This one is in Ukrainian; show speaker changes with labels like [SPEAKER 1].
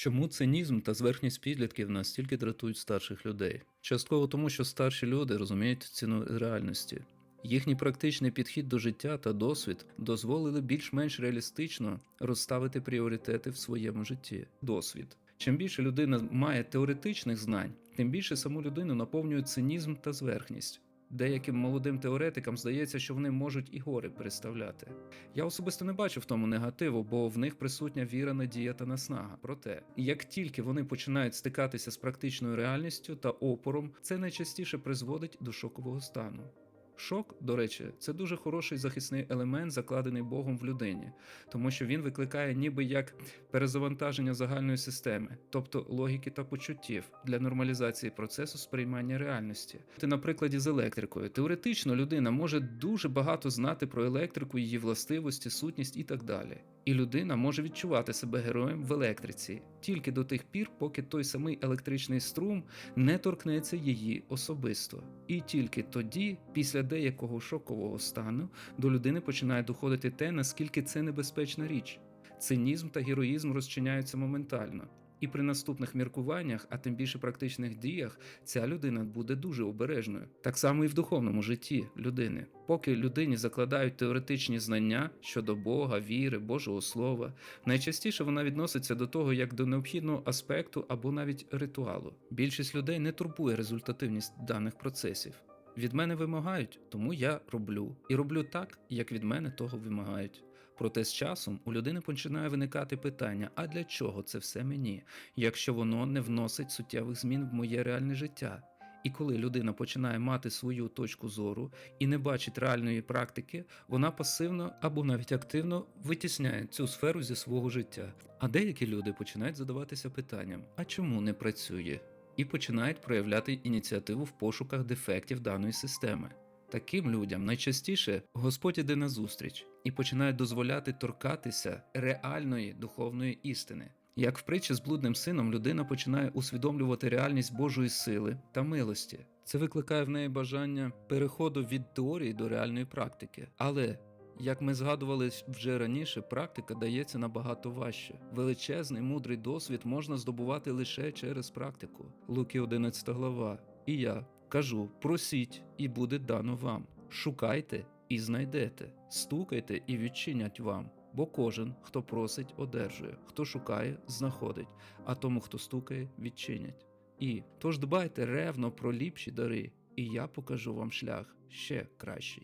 [SPEAKER 1] Чому цинізм та зверхність підлітків настільки дратують старших людей? Частково тому, що старші люди розуміють ціну реальності. Їхній практичний підхід до життя та досвід дозволили більш-менш реалістично розставити пріоритети в своєму житті. Досвід. Чим більше людина має теоретичних знань, тим більше саму людину наповнює цинізм та зверхність. Деяким молодим теоретикам здається, що вони можуть і гори переставляти. Я особисто не бачу в тому негативу, бо в них присутня віра, надія та наснага. Проте, як тільки вони починають стикатися з практичною реальністю та опором, це найчастіше призводить до шокового стану. Шок, до речі, це дуже хороший захисний елемент, закладений Богом в людині, тому що він викликає ніби як перезавантаження загальної системи, тобто логіки та почуттів для нормалізації процесу сприймання реальності. Ти на прикладі з електрикою. Теоретично людина може дуже багато знати про електрику, її властивості, сутність і так далі. І людина може відчувати себе героєм в електриці тільки до тих пір, поки той самий електричний струм не торкнеться її особисто. І тільки тоді, після деякого шокового стану, до людини починає доходити те, наскільки це небезпечна річ. Цинізм та героїзм розчиняються моментально. І при наступних міркуваннях, а тим більше практичних діях, ця людина буде дуже обережною. Так само і в духовному житті людини. Поки людині закладають теоретичні знання щодо Бога, віри, Божого Слова, найчастіше вона відноситься до того як до необхідного аспекту або навіть ритуалу. Більшість людей не турбує результативність даних процесів. Від мене вимагають, тому я роблю. І роблю так, як від мене того вимагають. Проте з часом у людини починає виникати питання: а для чого це все мені, якщо воно не вносить суттєвих змін в моє реальне життя? І коли людина починає мати свою точку зору і не бачить реальної практики, вона пасивно або навіть активно витісняє цю сферу зі свого життя. А деякі люди починають задаватися питанням: а чому не працює? І починають проявляти ініціативу в пошуках дефектів даної системи. Таким людям найчастіше Господь іде на зустріч і починає дозволяти торкатися реальної духовної істини. Як в притчі з блудним сином людина починає усвідомлювати реальність Божої сили та милості. Це викликає в неї бажання переходу від теорії до реальної практики. Але як ми згадували вже раніше, практика дається набагато важче. Величезний мудрий досвід можна здобувати лише через практику. Луки 11 глава. І я кажу: просіть, і буде дано вам. Шукайте і знайдете, стукайте і відчинять вам. Бо кожен, хто просить, одержує, хто шукає, знаходить, а тому, хто стукає, відчинять. І тож дбайте ревно про ліпші дари, і я покажу вам шлях ще кращий.